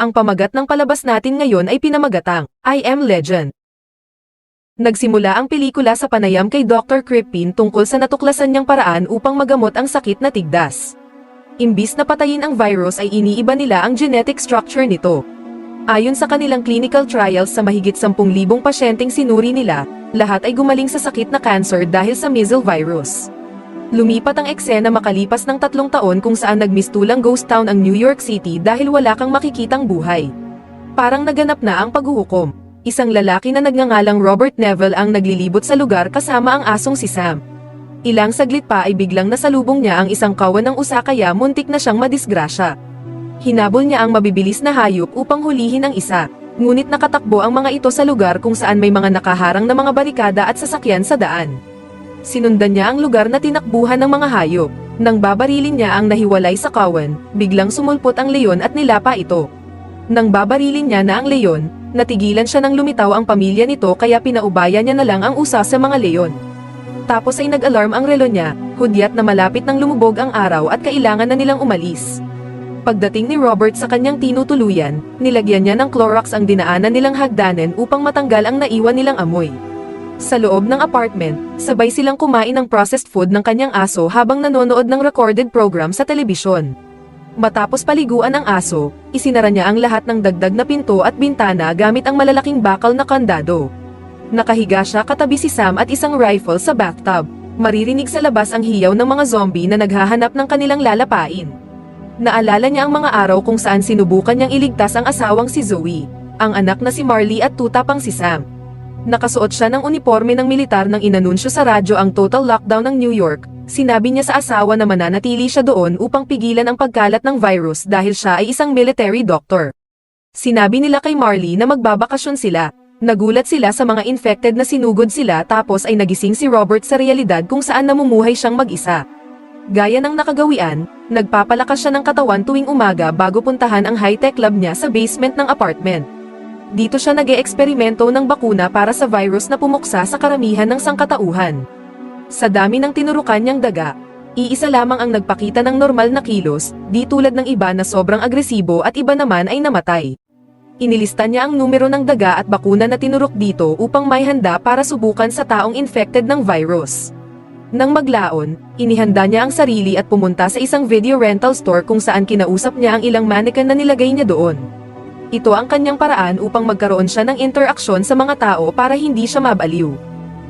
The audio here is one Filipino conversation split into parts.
Ang pamagat ng palabas natin ngayon ay pinamagatang, I Am Legend. Nagsimula ang pelikula sa panayam kay Dr. Crispin tungkol sa natuklasan niyang paraan upang magamot ang sakit na tigdas. Imbis na patayin ang virus ay iniiba nila ang genetic structure nito. Ayon sa kanilang clinical trials sa mahigit 10,000 pasyenteng sinuri nila, lahat ay gumaling sa sakit na cancer dahil sa measles virus. Lumipat ang eksena makalipas ng tatlong taon kung saan nagmistulang ghost town ang New York City dahil wala kang makikitang buhay. Parang naganap na ang paghuhukom. Isang lalaki na nagngangalang Robert Neville ang naglilibot sa lugar kasama ang asong si Sam. Ilang saglit pa ay biglang nasalubong niya ang isang kawan ng usa kaya muntik na siyang madisgrasya. Hinabol niya ang mabibilis na hayop upang hulihin ang isa, ngunit nakatakbo ang mga ito sa lugar kung saan may mga nakaharang na mga barikada at sasakyan sa daan. Sinundan niya ang lugar na tinakbuhan ng mga hayop. Nang babarilin niya ang nahiwalay sa kawan, biglang sumulpot ang leon at nilapa ito. Nang babarilin niya na ang leon, natigilan siya nang lumitaw ang pamilya nito kaya pinaubaya niya na lang ang usa sa mga leon. Tapos ay nag-alarm ang relo niya, hudyat na malapit nang lumubog ang araw at kailangan na nilang umalis. Pagdating ni Robert sa kanyang tinutuluyan, nilagyan niya ng Clorox ang dinaanan nilang hagdanan upang matanggal ang naiwan nilang amoy. Sa loob ng apartment, sabay silang kumain ng processed food ng kanyang aso habang nanonood ng recorded program sa telebisyon. Matapos paliguan ang aso, isinara niya ang lahat ng dagdag na pinto at bintana gamit ang malalaking bakal na kandado. Nakahiga siya katabi si Sam at isang rifle sa bathtub. Maririnig sa labas ang hiyaw ng mga zombie na naghahanap ng kanilang lalapain. Naalala niya ang mga araw kung saan sinubukan niyang iligtas ang asawang si Zoe, ang anak na si Marley at tutapang si Sam. Nakasuot siya ng uniforme ng militar nang inanunsyo sa radyo ang total lockdown ng New York. Sinabi niya sa asawa na mananatili siya doon upang pigilan ang pagkalat ng virus dahil siya ay isang military doctor. Sinabi nila kay Marley na magbabakasyon sila. Nagulat sila sa mga infected na sinugod sila tapos ay nagising si Robert sa realidad kung saan namumuhay siyang mag-isa. Gaya ng nakagawian, nagpapalakas siya ng katawan tuwing umaga bago puntahan ang high-tech lab niya sa basement ng apartment. Dito siya nag eksperimento ng bakuna para sa virus na pumuksa sa karamihan ng sangkatauhan. Sa dami ng tinurukan niyang daga, iisa lamang ang nagpakita ng normal na kilos, di tulad ng iba na sobrang agresibo at iba naman ay namatay. Inilista niya ang numero ng daga at bakuna na tinurok dito upang may handa para subukan sa taong infected ng virus. Nang maglaon, inihanda niya ang sarili at pumunta sa isang video rental store kung saan kinausap niya ang ilang mannequin na nilagay niya doon. Ito ang kanyang paraan upang magkaroon siya ng interaksyon sa mga tao para hindi siya mabaliw.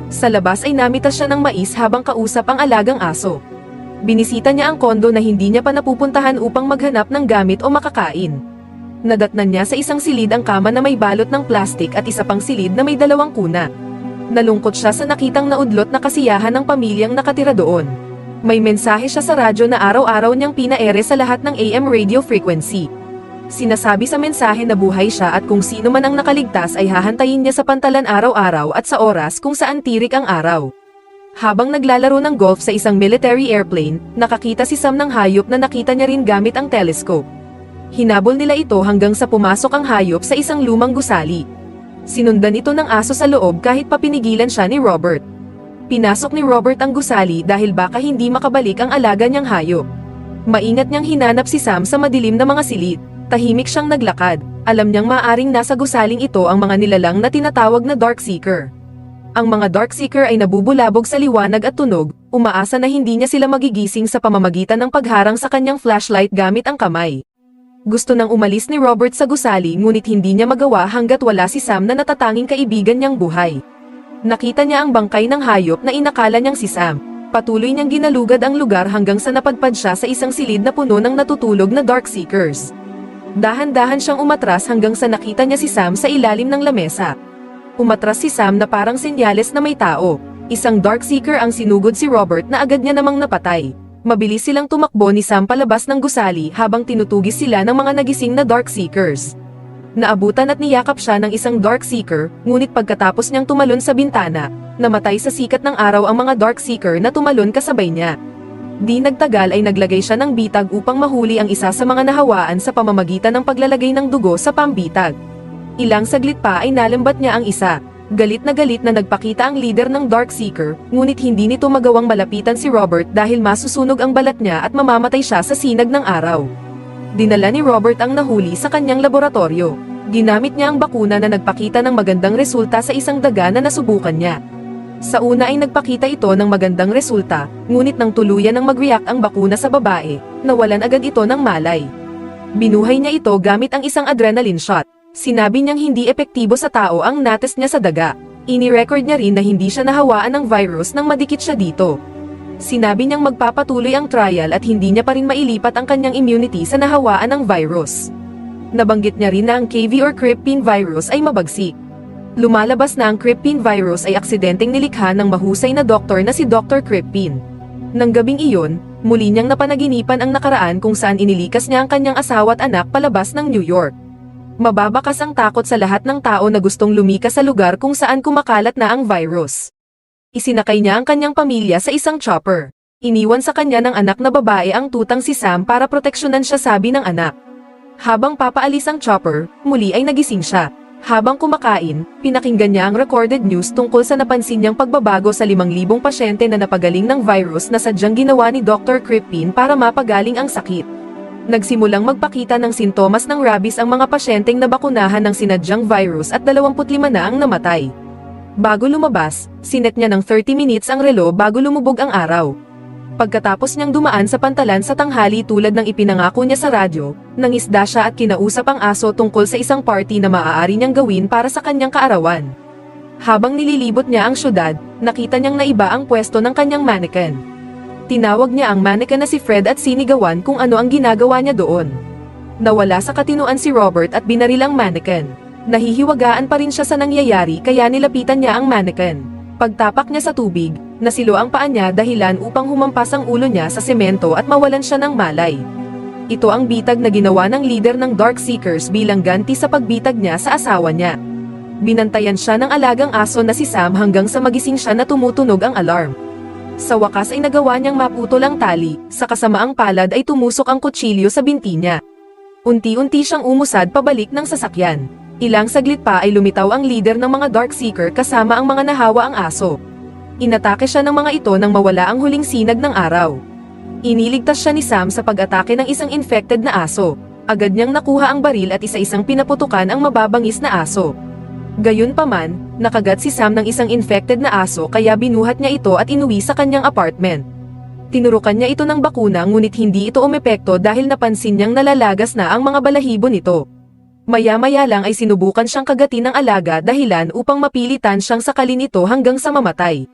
Sa labas ay namitas siya ng mais habang kausap ang alagang aso. Binisita niya ang kondo na hindi niya pa napupuntahan upang maghanap ng gamit o makakain. Nadatnan niya sa isang silid ang kama na may balot ng plastik at isa pang silid na may dalawang kuna. Nalungkot siya sa nakitang naudlot na kasiyahan ng pamilyang nakatira doon. May mensahe siya sa radyo na araw-araw niyang pinaere sa lahat ng AM radio frequency. Sinasabi sa mensahe na buhay siya at kung sino man ang nakaligtas ay hahantayin niya sa pantalan araw-araw at sa oras kung saan tirik ang araw. Habang naglalaro ng golf sa isang military airplane, nakakita si Sam ng hayop na nakita niya rin gamit ang telescope. Hinabol nila ito hanggang sa pumasok ang hayop sa isang lumang gusali. Sinundan ito ng aso sa loob kahit papinigilan siya ni Robert. Pinasok ni Robert ang gusali dahil baka hindi makabalik ang alaga niyang hayop. Maingat niyang hinanap si Sam sa madilim na mga silid. Tahimik siyang naglakad. Alam niyang maaring nasa gusaling ito ang mga nilalang na tinatawag na Darkseeker. Ang mga Darkseeker ay nabubulabog sa liwanag at tunog, umaasa na hindi niya sila magigising sa pamamagitan ng pagharang sa kanyang flashlight gamit ang kamay. Gusto nang umalis ni Robert sa gusali ngunit hindi niya magawa hanggat wala si Sam na natatanging kaibigan niyang buhay. Nakita niya ang bangkay ng hayop na inakala niyang si Sam. Patuloy niyang ginalugad ang lugar hanggang sa napadpad siya sa isang silid na puno ng natutulog na Darkseekers. Dahan-dahan siyang umatras hanggang sa nakita niya si Sam sa ilalim ng lamesa. Umatras si Sam na parang senyales na may tao. Isang Darkseeker ang sinugod si Robert na agad niya namang napatay. Mabilis silang tumakbo ni Sam palabas ng gusali habang tinutugis sila ng mga nagising na Darkseekers. Naabutan at niyakap siya ng isang Darkseeker, ngunit pagkatapos niyang tumalon sa bintana, namatay sa sikat ng araw ang mga Darkseeker na tumalon kasabay niya. Di nagtagal ay naglagay siya ng bitag upang mahuli ang isa sa mga nahawaan sa pamamagitan ng paglalagay ng dugo sa pambitag. Ilang saglit pa ay nalambat niya ang isa. Galit na galit na nagpakita ang leader ng Darkseeker, ngunit hindi nito magawang malapitan si Robert dahil masusunog ang balat niya at mamamatay siya sa sinag ng araw. Dinala ni Robert ang nahuli sa kanyang laboratorio. Ginamit niya ang bakuna na nagpakita ng magandang resulta sa isang daga na nasubukan niya. Sa una ay nagpakita ito ng magandang resulta, ngunit nang tuluyan ng mag-react ang bakuna sa babae, nawalan agad ito ng malay. Binuhay niya ito gamit ang isang adrenaline shot. Sinabi niyang hindi epektibo sa tao ang nates niya sa daga. Ini-record niya rin na hindi siya nahawaan ng virus nang madikit siya dito. Sinabi niyang magpapatuloy ang trial at hindi niya pa rin mailipat ang kanyang immunity sa nahawaan ng virus. Nabanggit niya rin na ang KV or Crippin virus ay mabagsik. Lumalabas na ang Crippin virus ay aksidenteng nilikha ng mahusay na doktor na si Dr. Crippin. Nang gabing iyon, muli niyang napanaginipan ang nakaraan kung saan inilikas niya ang kanyang asawa at anak palabas ng New York. Mababakas ang takot sa lahat ng tao na gustong lumikas sa lugar kung saan kumakalat na ang virus. Isinakay niya ang kanyang pamilya sa isang chopper. Iniwan sa kanya ng anak na babae ang tutang si Sam para proteksyonan siya sabi ng anak. Habang papaalis ang chopper, muli ay nagising siya. Habang kumakain, pinakinggan niya ang recorded news tungkol sa napansin niyang pagbabago sa 5,000 pasyente na napagaling ng virus na sadyang ginawa ni Dr. Crispin para mapagaling ang sakit. Nagsimulang magpakita ng sintomas ng rabies ang mga pasyenteng nabakunahan ng sinadyang virus at 25 na ang namatay. Bago lumabas, sinet niya ng 30 minutes ang relo bago lumubog ang araw. Pagkatapos niyang dumaan sa pantalan sa tanghali tulad ng ipinangako niya sa radyo, nangisda siya at kinausap ang aso tungkol sa isang party na maaari niyang gawin para sa kanyang kaarawan. Habang nililibot niya ang syudad, nakita niyang naiba ang pwesto ng kanyang mannequin. Tinawag niya ang mannequin na si Fred at sinigawan kung ano ang ginagawa niya doon. Nawala sa katinuan si Robert at binaril ang mannequin. Nahihiwagaan pa rin siya sa nangyayari kaya nilapitan niya ang mannequin. Pagtapak niya sa tubig, nasilo ang paa niya dahilan upang humampas ang ulo niya sa semento at mawalan siya ng malay. Ito ang bitag na ginawa ng leader ng Darkseekers bilang ganti sa pagbitag niya sa asawa niya. Binantayan siya ng alagang aso na si Sam hanggang sa magising siya na tumutunog ang alarm. Sa wakas ay nagawa niyang maputol ang tali, sa kasamaang palad ay tumusok ang kutsilyo sa binti niya. Unti-unti siyang umusad pabalik ng sasakyan. Ilang saglit pa ay lumitaw ang leader ng mga Darkseeker kasama ang mga nahawa ang aso. Inatake siya ng mga ito nang mawala ang huling sinag ng araw. Iniligtas siya ni Sam sa pag-atake ng isang infected na aso. Agad niyang nakuha ang baril at isa-isang pinaputukan ang mababangis na aso. Gayunpaman, nakagat si Sam ng isang infected na aso kaya binuhat niya ito at inuwi sa kanyang apartment. Tinurukan niya ito ng bakuna ngunit hindi ito umepekto dahil napansin niyang nalalagas na ang mga balahibo nito. Maya-maya lang ay sinubukan siyang kagatin ng alaga dahilan upang mapilitan siyang sakalin ito hanggang sa mamatay.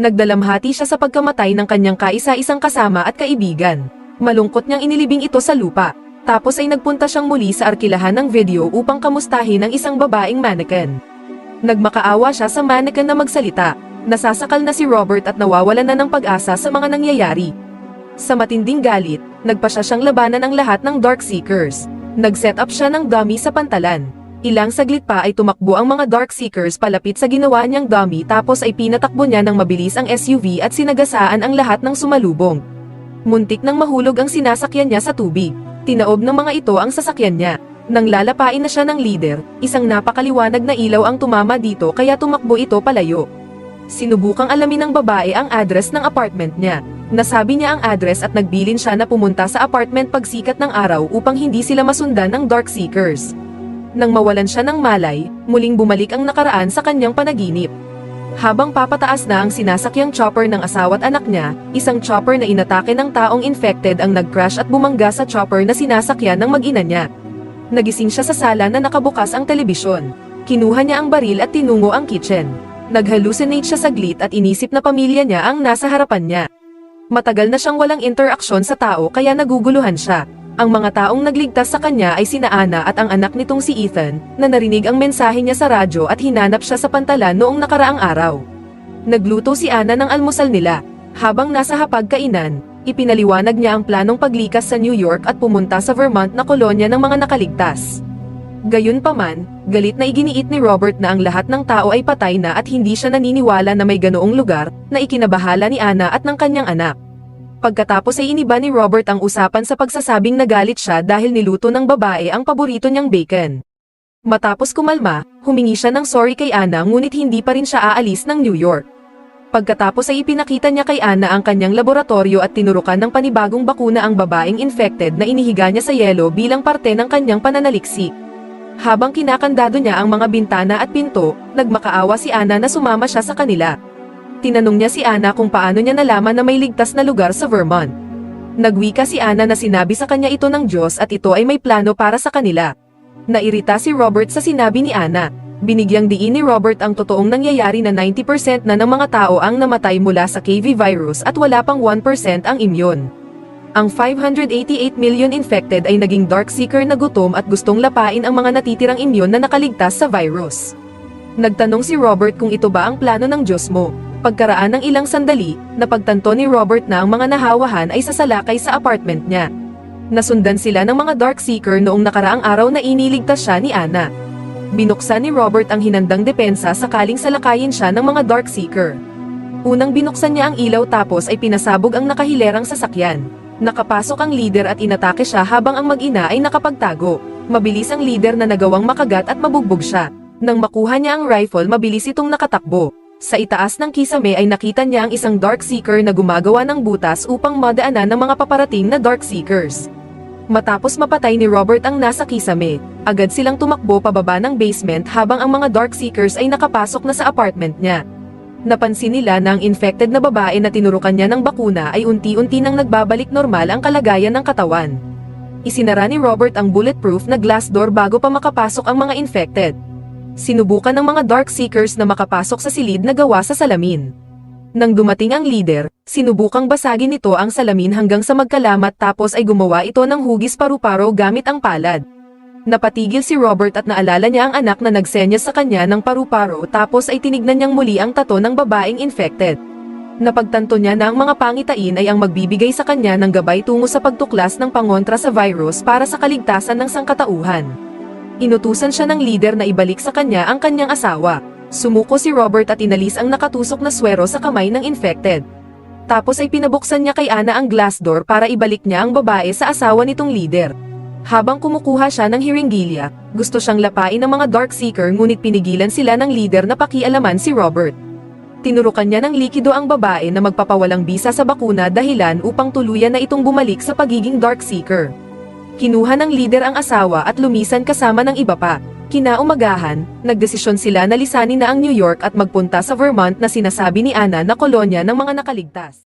Nagdalamhati siya sa pagkamatay ng kanyang kaisa-isang kasama at kaibigan. Malungkot niyang inilibing ito sa lupa. Tapos ay nagpunta siyang muli sa arkilahan ng video upang kamustahin ang isang babaeng mannequin. Nagmakaawa siya sa mannequin na magsalita. Nasasakal na si Robert at nawawalan na ng pag-asa sa mga nangyayari. Sa matinding galit, nagpa siya siyang labanan ang lahat ng Darkseekers. Nag-set up siya ng dummy sa pantalan. Ilang saglit pa ay tumakbo ang mga Darkseekers palapit sa ginawa niyang dummy tapos ay pinatakbo niya ng mabilis ang SUV at sinagasaan ang lahat ng sumalubong. Muntik nang mahulog ang sinasakyan niya sa tubig. Tinaob ng mga ito ang sasakyan niya. Nang lalapain na siya ng leader, isang napakaliwanag na ilaw ang tumama dito kaya tumakbo ito palayo. Sinubukang alamin ng babae ang address ng apartment niya. Nasabi niya ang address at nagbilin siya na pumunta sa apartment pagsikat ng araw upang hindi sila masundan ng Darkseekers. Nang mawalan siya ng malay, muling bumalik ang nakaraan sa kanyang panaginip. Habang papataas na ang sinasakyang chopper ng asawa at anak niya, isang chopper na inatake ng taong infected ang nag-crash at bumangga sa chopper na sinasakyan ng mag-ina niya. Nagising siya sa sala na nakabukas ang telebisyon. Kinuha niya ang baril at tinungo ang kitchen. Nag-hallucinate siya saglit at inisip na pamilya niya ang nasa harapan niya. Matagal na siyang walang interaksyon sa tao kaya naguguluhan siya. Ang mga taong nagligtas sa kanya ay sina Ana at ang anak nitong si Ethan, na narinig ang mensahe niya sa radyo at hinanap siya sa pantalan noong nakaraang araw. Nagluto si Ana ng almusal nila. Habang nasa hapagkainan, ipinaliwanag niya ang planong paglikas sa New York at pumunta sa Vermont na kolonya ng mga nakaligtas. Gayunpaman, galit na iginiit ni Robert na ang lahat ng tao ay patay na at hindi siya naniniwala na may ganoong lugar na ikinabahala ni Ana at ng kanyang anak. Pagkatapos ay iniba ni Robert ang usapan sa pagsasabing nagalit siya dahil niluto ng babae ang paborito niyang bacon. Matapos kumalma, humingi siya ng sorry kay Ana ngunit hindi pa rin siya aalis ng New York. Pagkatapos ay ipinakita niya kay Ana ang kanyang laboratorio at tinurukan ng panibagong bakuna ang babaeng infected na inihiga niya sa yelo bilang parte ng kanyang pananaliksik. Habang kinakandado niya ang mga bintana at pinto, nagmakaawa si Ana na sumama siya sa kanila. Tinanong niya si Ana kung paano niya nalaman na may ligtas na lugar sa Vermont. Nagwika si Ana na sinabi sa kanya ito ng Diyos at ito ay may plano para sa kanila. Nairita si Robert sa sinabi ni Ana. Binigyang diin ni Robert ang totoong nangyayari na 90% na ng mga tao ang namatay mula sa KV virus at wala pang 1% ang immune. Ang 588 million infected ay naging dark seeker na gutom at gustong lapain ang mga natitirang immune na nakaligtas sa virus. Nagtanong si Robert kung ito ba ang plano ng Diyos mo. Pagkaraan ng ilang sandali, napagtanto ni Robert na ang mga nahawahan ay sasalakay sa apartment niya. Nasundan sila ng mga dark seeker noong nakaraang araw na iniligtas siya ni Ana. Binuksan ni Robert ang hinandang depensa sakaling salakayin siya ng mga dark seeker. Unang binuksan niya ang ilaw tapos ay pinasabog ang nakahilerang sasakyan. Nakapasok ang leader at inatake siya habang ang mag-ina ay nakapagtago. Mabilis ang leader na nagawang makagat at mabugbog siya. Nang makuha niya ang rifle mabilis itong nakatakbo. Sa itaas ng kisame ay nakita niya ang isang dark seeker na gumagawa ng butas upang madaanan ng mga paparating na dark seekers. Matapos mapatay ni Robert ang nasa kisame, agad silang tumakbo pababa ng basement habang ang mga dark seekers ay nakapasok na sa apartment niya. Napansin nila na ang infected na babae na tinurukan niya ng bakuna ay unti-unti nang nagbabalik normal ang kalagayan ng katawan. Isinara ni Robert ang bulletproof na glass door bago pa makapasok ang mga infected. Sinubukan ng mga dark seekers na makapasok sa silid na gawa sa salamin. Nang dumating ang leader, sinubukang basagin nito ang salamin hanggang sa magkalamat tapos ay gumawa ito ng hugis paru-paro gamit ang palad. Napatigil si Robert at naalala niya ang anak na nagsenyas sa kanya ng paru-paro tapos ay tinignan niyang muli ang tato ng babaeng infected. Napagtanto niya na ang mga pangitain ay ang magbibigay sa kanya ng gabay tungo sa pagtuklas ng pangontra sa virus para sa kaligtasan ng sangkatauhan. Inutusan siya ng leader na ibalik sa kanya ang kanyang asawa. Sumuko si Robert at inalis ang nakatusok na swero sa kamay ng infected. Tapos ay pinabuksan niya kay Ana ang glass door para ibalik niya ang babae sa asawa nitong leader. Habang kumukuha siya ng hiringgilya, gusto siyang lapain ng mga dark seeker ngunit pinigilan sila ng leader na pakialaman si Robert. Tinurukan niya ng likido ang babae na magpapawalang bisa sa bakuna dahilan upang tuluyan na itong bumalik sa pagiging dark seeker. Kinuha ng leader ang asawa at lumisan kasama ng iba pa. Kinaumagahan, nagdesisyon sila na lisanin na ang New York at magpunta sa Vermont na sinasabi ni Anna na kolonya ng mga nakaligtas.